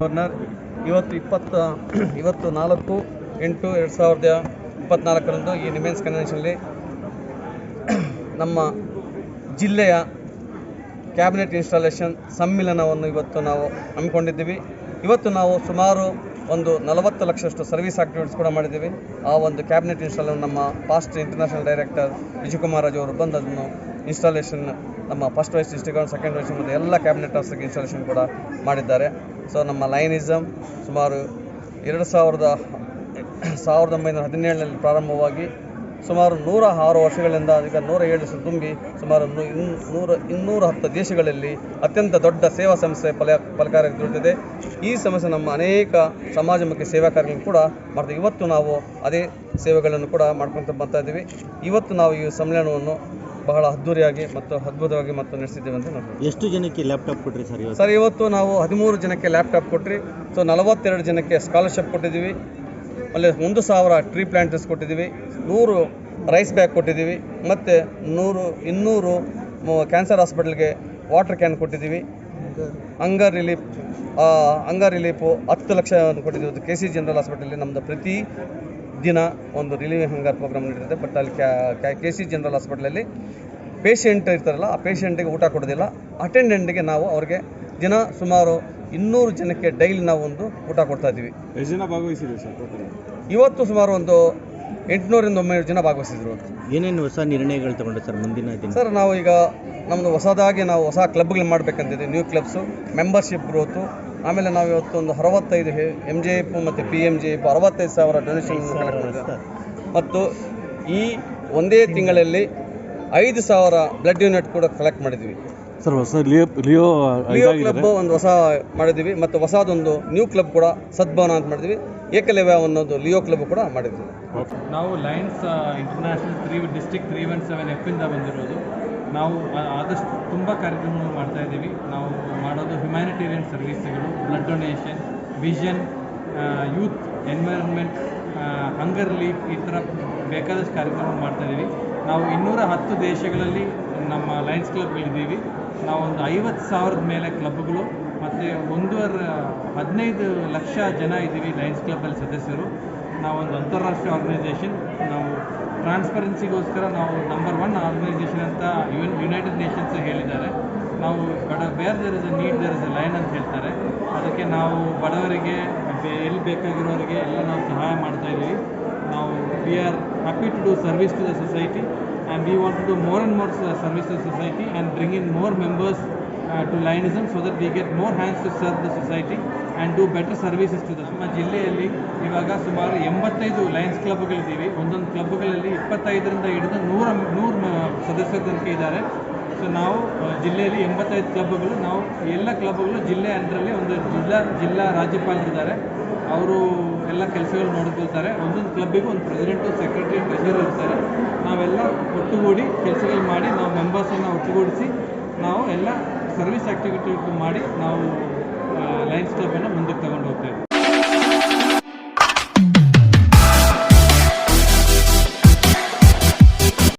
Governor ಇವತ್ತು ಇಪ್ಪತ್ತ, ಇವತ್ತು ನಾಲ್ಕು, ಎಂಟು, ಎರಡು ಸಾವಿರದ ಇಪ್ಪತ್ತ್ನಾಲ್ಕರಂದು ಈ ನಿಮೆನ್ಸ್ ಕನ್ವೆನ್ಷನಲ್ಲಿ ನಮ್ಮ ಜಿಲ್ಲೆಯ ಕ್ಯಾಬಿನೆಟ್ ಇನ್ಸ್ಟಾಲೇಷನ್ ಸಮ್ಮಿಲನವನ್ನು ಇವತ್ತು ನಾವು ಹಮ್ಮಿಕೊಂಡಿದ್ದೀವಿ. ಇವತ್ತು ನಾವು ಸುಮಾರು ಒಂದು ನಲವತ್ತು ಲಕ್ಷಷ್ಟು ಸರ್ವಿಸ್ ಆಕ್ಟಿವಿಟೀಸ್ ಕೂಡ ಮಾಡಿದ್ದೀವಿ. ಆ ಒಂದು ಕ್ಯಾಬಿನೆಟ್ ಇನ್ಸ್ಟಾಲ್ ನಮ್ಮ fast international director Vijayakumar Raju ಅವರು ಬಂದು ಅದನ್ನು ಇನ್ಸ್ಟಾಲೇಷನ್ ನಮ್ಮ first vice district second vice ಮತ್ತು ಎಲ್ಲ ಕ್ಯಾಬಿನೆಟ್ ಆಫೀಸರ್ಗೆ ಇನ್ಸ್ಟಾಲೇಷನ್ ಕೂಡ ಮಾಡಿದ್ದಾರೆ. ಸೊ ನಮ್ಮ ಲಯನಿಸಮ್ ಸುಮಾರು ಎರಡು ಸಾವಿರದ ಸಾವಿರದ ಒಂಬೈನೂರ ಹದಿನೇಳರಲ್ಲಿ ಪ್ರಾರಂಭವಾಗಿ ಸುಮಾರು ನೂರ ಆರು ವರ್ಷಗಳಿಂದ ಈಗ ನೂರ ಏಳು ತುಂಬಿ ಸುಮಾರು ನೂರ, ಇನ್ನೂರ ಹತ್ತು ದೇಶಗಳಲ್ಲಿ ಅತ್ಯಂತ ದೊಡ್ಡ ಸೇವಾ ಸಂಸ್ಥೆ ಫಲ ಫಲಕಾರಿ ದೊರೆತಿದೆ ಈ ಸಂಸ್ಥೆ ನಮ್ಮ ಅನೇಕ ಸಮಾಜಮುಖಿ ಸೇವಾ ಕಾರ್ಯಗಳನ್ನು ಕೂಡ ಮಾಡ್ತೀವಿ ಇವತ್ತು ನಾವು ಅದೇ ಸೇವೆಗಳನ್ನು ಕೂಡ ಮಾಡ್ಕೊತ ಬರ್ತಾ ಇದ್ದೀವಿ. ಇವತ್ತು ನಾವು ಈ ಸಮ್ಮೇಳನವನ್ನು ಬಹಳ ಅದ್ಧೂರಿಯಾಗಿ ಮತ್ತು ಅದ್ಭುತವಾಗಿ ಮತ್ತು ನಡೆಸಿದ್ದೇವೆ ಅಂತ ನೋಡ್ತೀವಿ ಎಷ್ಟು ಜನಕ್ಕೆ ಲ್ಯಾಪ್ಟಾಪ್ ಕೊಟ್ರಿ ಸರ್ ಇವತ್ತು? ಸರ್ ಇವತ್ತು ನಾವು ಹದಿಮೂರು ಜನಕ್ಕೆ ಲ್ಯಾಪ್ಟಾಪ್ ಕೊಟ್ರಿ. ಸೊ ನಲವತ್ತೆರಡು ಜನಕ್ಕೆ ಸ್ಕಾಲರ್ಶಿಪ್ ಕೊಟ್ಟಿದ್ದೀವಿ. ಅಲ್ಲಿ ಒಂದು ಸಾವಿರ ಟ್ರೀ ಪ್ಲಾಂಟರ್ಸ್ ಕೊಟ್ಟಿದ್ದೀವಿ. ನೂರು ರೈಸ್ ಬ್ಯಾಗ್ ಕೊಟ್ಟಿದ್ದೀವಿ. ಮತ್ತು ನೂರು ಇನ್ನೂರು ಕ್ಯಾನ್ಸರ್ ಹಾಸ್ಪಿಟಲ್ಗೆ ವಾಟರ್ ಕ್ಯಾನ್ ಕೊಟ್ಟಿದ್ದೀವಿ. ಅಂಗ ರಿಲೀಫ್ ಅಂಗ ರಿಲೀಫು ಹತ್ತು ಲಕ್ಷ ಕೊಟ್ಟಿದ್ದೀವಿ. ಕೆ ಸಿ ಜನರಲ್ ಹಾಸ್ಪಿಟಲಲ್ಲಿ ನಮ್ಮದು ಪ್ರತಿ ದಿನ ಒಂದು ರಿಲೀವ್ ಹಂಗರ್ ಪ್ರೋಗ್ರಾಮ್ ನಡೀತದೆ. ಬಟ್ ಅಲ್ಲಿ ಕೆ ಸಿ ಜನರಲ್ ಹಾಸ್ಪಿಟ್ಲಲ್ಲಿ ಪೇಷಂಟ್ ಇರ್ತಾರಲ್ಲ ಆ ಪೇಷಂಟಿಗೆ ಊಟ ಕೊಡೋದಿಲ್ಲ. ಅಟೆಂಡೆಂಟ್ಗೆ ನಾವು ಅವ್ರಿಗೆ ದಿನ ಸುಮಾರು ಇನ್ನೂರು ಜನಕ್ಕೆ ಡೈಲಿ ನಾವು ಒಂದು ಊಟ ಕೊಡ್ತಾ ಇದ್ದೀವಿ. ಎಷ್ಟು ಜನ ಭಾಗವಹಿಸಿದೆ ಸರ್ ಟೋಟಲ್ ಇವತ್ತು ಸುಮಾರು ಒಂದು ಎಂಟುನೂರಿಂದ ಒಂಬೈನೂರು ಜನ ಭಾಗವಹಿಸಿದ್ರು. ಏನೇನು ಹೊಸ ನಿರ್ಣಯಗಳು ತಗೊಂಡ್ರೆ ಸರ್ ಮುಂದಿನ ದಿನ? ಸರ್ ನಾವು ಈಗ ನಮ್ಮದು ಹೊಸದಾಗಿ ನಾವು ಹೊಸ ಕ್ಲಬ್ಗಳು ಮಾಡಬೇಕಂತಿದ್ದೀವಿ. ನ್ಯೂ ಕ್ಲಬ್ಸು ಮೆಂಬರ್ಶಿಪ್ ಗ್ರೋತು ಆಮೇಲೆ ನಾವು ಇವತ್ತು ಒಂದು ಅರವತ್ತೈದು ಎಂ ಜೆ ಎಫ್ ಮತ್ತು ಪಿ ಎಂ ಜೆ ಎಫ್ ಅರವತ್ತೈದು ಸಾವಿರ ಡೊನೇಷನ್ ಕಲೆಕ್ಟ್ ಮತ್ತು ಈ ಒಂದೇ ತಿಂಗಳಲ್ಲಿ ಐದು ಸಾವಿರ ಬ್ಲಡ್ ಯೂನಿಟ್ ಕೂಡ ಕಲೆಕ್ಟ್ ಮಾಡಿದ್ವಿ. ಸರ್ ಹೊಸ ಲಿಯೋ ಲಿಯೋ ಲಿಯೋ ಕ್ಲಬ್ ಒಂದು ಹೊಸ ಮಾಡಿದ್ವಿ ಮತ್ತು ಹೊಸದೊಂದು ನ್ಯೂ ಕ್ಲಬ್ ಕೂಡ ಸದ್ಭವನ ಅಂತ ಮಾಡಿದ್ವಿ. ಏಕಲವ್ಯ ಅನ್ನೋದು ಲಿಯೋ ಕ್ಲಬ್ ಕೂಡ ಮಾಡಿದ್ವಿ. ನಾವು Lions international three district three one seven F ಇಂದ ಬಂದಿರೋದು. ನಾವು ಆದಷ್ಟು ತುಂಬ ಕಾರ್ಯಕ್ರಮಗಳು ಮಾಡ್ತಾ ಇದ್ದೀವಿ. ನಾವು ಮಾಡೋದು humanitarian ಸರ್ವೀಸ್ಗಳು blood donation vision youth environment hunger relief ಈ ಥರ ಬೇಕಾದಷ್ಟು ಕಾರ್ಯಕ್ರಮ ಮಾಡ್ತಾಯಿದ್ದೀವಿ ನಾವು ಇನ್ನೂರ ಹತ್ತು ದೇಶಗಳಲ್ಲಿ ನಮ್ಮ ಲಯನ್ಸ್ ಕ್ಲಬ್ಗಳಿದ್ದೀವಿ ನಾವು ಒಂದು ಐವತ್ತು ಸಾವಿರದ ಮೇಲೆ ಕ್ಲಬ್ಗಳು ಮತ್ತು ಒಂದೂವರೆ, ಹದಿನೈದು ಲಕ್ಷ ಜನ ಇದ್ದೀವಿ ಲಯನ್ಸ್ ಕ್ಲಬ್ಬಲ್ಲಿ ಸದಸ್ಯರು. ನಾವೊಂದು ಅಂತಾರಾಷ್ಟ್ರೀಯ ಆರ್ಗನೈಸೇಷನ್ ನಾವು ಟ್ರಾನ್ಸ್ಪರೆನ್ಸಿಗೋಸ್ಕರ ನಾವು ನಂಬರ್ ಒನ್ ಆರ್ಗನೈಸೇಷನ್ ಅಂತ ಯುನ್ ಯುನೈಟೆಡ್ ನೇಷನ್ಸ್ ಹೇಳಿದ್ದಾರೆ. ನಾವು ಬಡ where there is a need is a lion ಅಂತ ಹೇಳ್ತಾರೆ. ಅದಕ್ಕೆ ನಾವು ಬಡವರಿಗೆ ಎಲ್ಲಿ ಬೇಕಾಗಿರೋರಿಗೆ ಎಲ್ಲ ನಾವು ಸಹಾಯ ಮಾಡ್ತಾ ಇದ್ದೀವಿ. ನಾವು we are happy to do service to the society and we want to do more and more service to society and bring in more members to lionism so that we get more hands to serve the society and do better services to the ನಮ್ಮ ಜಿಲ್ಲೆಯಲ್ಲಿ ಇವಾಗ ಸುಮಾರು ಎಂಬತ್ತೈದು Lions ಕ್ಲಬ್ಗಳಿದ್ದೀವಿ ಒಂದೊಂದು ಕ್ಲಬ್ಗಳಲ್ಲಿ ಇಪ್ಪತ್ತೈದರಿಂದ ಹಿಡಿದು ನೂರ, ನೂರು ಸದಸ್ಯರ ತನಕ ಇದ್ದಾರೆ. ಸೊ ನಾವು ಜಿಲ್ಲೆಯಲ್ಲಿ ಎಂಬತ್ತೈದು ಕ್ಲಬ್ಗಳು, ನಾವು ಎಲ್ಲ ಕ್ಲಬ್ಗಳು ಜಿಲ್ಲೆ ಅದರಲ್ಲಿ ಒಂದು ಜಿಲ್ಲಾ ಜಿಲ್ಲಾ ರಾಜ್ಯಪಾಲರಿದ್ದಾರೆ ಅವರು ಎಲ್ಲ ಕೆಲಸಗಳು ನೋಡ್ಕೊಳ್ತಾರೆ. ಒಂದೊಂದು ಕ್ಲಬ್ಬಿಗೂ ಒಂದು ಪ್ರೆಸಿಡೆಂಟು, ಸೆಕ್ರೆಟರಿ, ಟ್ರೆಷರರ್ ಇರ್ತಾರೆ. ನಾವೆಲ್ಲ ಒಟ್ಟುಗೂಡಿ ಕೆಲಸಗಳು ಮಾಡಿ, ನಾವು ಮೆಂಬರ್ಸನ್ನು ಒಟ್ಟುಗೂಡಿಸಿ, ನಾವು ಎಲ್ಲ ಸರ್ವಿಸ್ ಆ್ಯಕ್ಟಿವಿಟಿ ಮಾಡಿ ನಾವು ಲಯನ್ಸ್ ಕ್ಲಬ್ಬನ್ನು ಮುಂದಕ್ಕೆ